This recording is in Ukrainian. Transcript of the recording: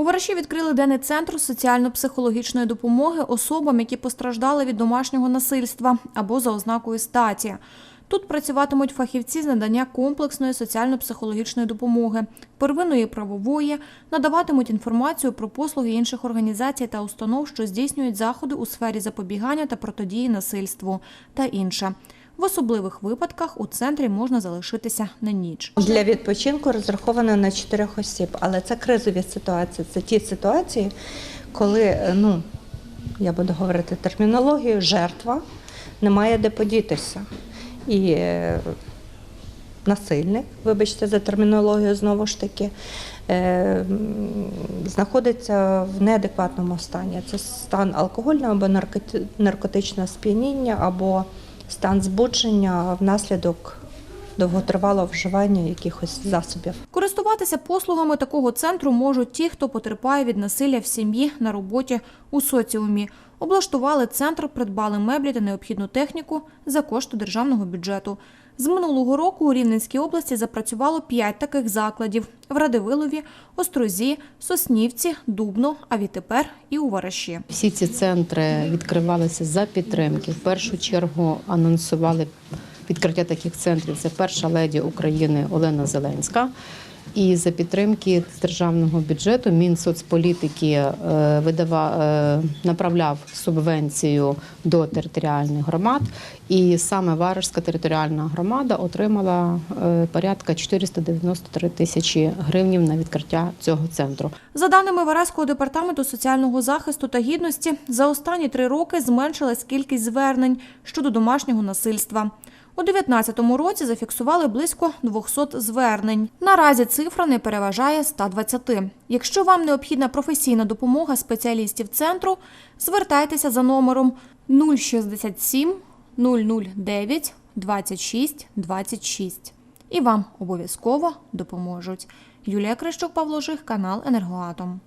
У Вараші відкрили денний центр соціально-психологічної допомоги особам, які постраждали від домашнього насильства або за ознакою статі. Тут працюватимуть фахівці з надання комплексної соціально-психологічної допомоги, первинної правової, надаватимуть інформацію про послуги інших організацій та установ, що здійснюють заходи у сфері запобігання та протидії насильству та інше. В особливих випадках у центрі можна залишитися на ніч. Для відпочинку розраховано на чотирьох осіб, але це кризові ситуації. Це ті ситуації, коли, е, ну, я буду говорити термінологію, жертва не має де подітися. І е, насильник, вибачте за термінологію знову ж таки, е, знаходиться в неадекватному стані. Це стан алкогольного або наркоти- наркотичного сп'яніння, або стан збудження внаслідок довготривалого вживання якихось засобів. Користуватися послугами такого центру можуть ті, хто потерпає від насилля в сім'ї, на роботі, у соціумі. Облаштували центр, придбали меблі та необхідну техніку за кошти державного бюджету. З минулого року у Рівненській області запрацювало п'ять таких закладів в Радивилові, Острозі, Соснівці, Дубно, а відтепер і у Вараші. Всі ці центри відкривалися за підтримки. В першу чергу анонсували відкриття таких центрів. Це перша леді України Олена Зеленська. І за підтримки державного бюджету Мінсоцполітики е, видава, е, направляв субвенцію до територіальних громад. І саме Варежська територіальна громада отримала е, порядка 493 тисячі гривнів на відкриття цього центру. За даними Вараського департаменту соціального захисту та гідності, за останні три роки зменшилась кількість звернень щодо домашнього насильства. У 2019 році зафіксували близько 200 звернень. Наразі цифра не переважає 120. Якщо вам необхідна професійна допомога спеціалістів центру, звертайтеся за номером 067 009 26 26. І вам обов'язково допоможуть. Юлія Крищук, Павло Жих, канал Енергоатом.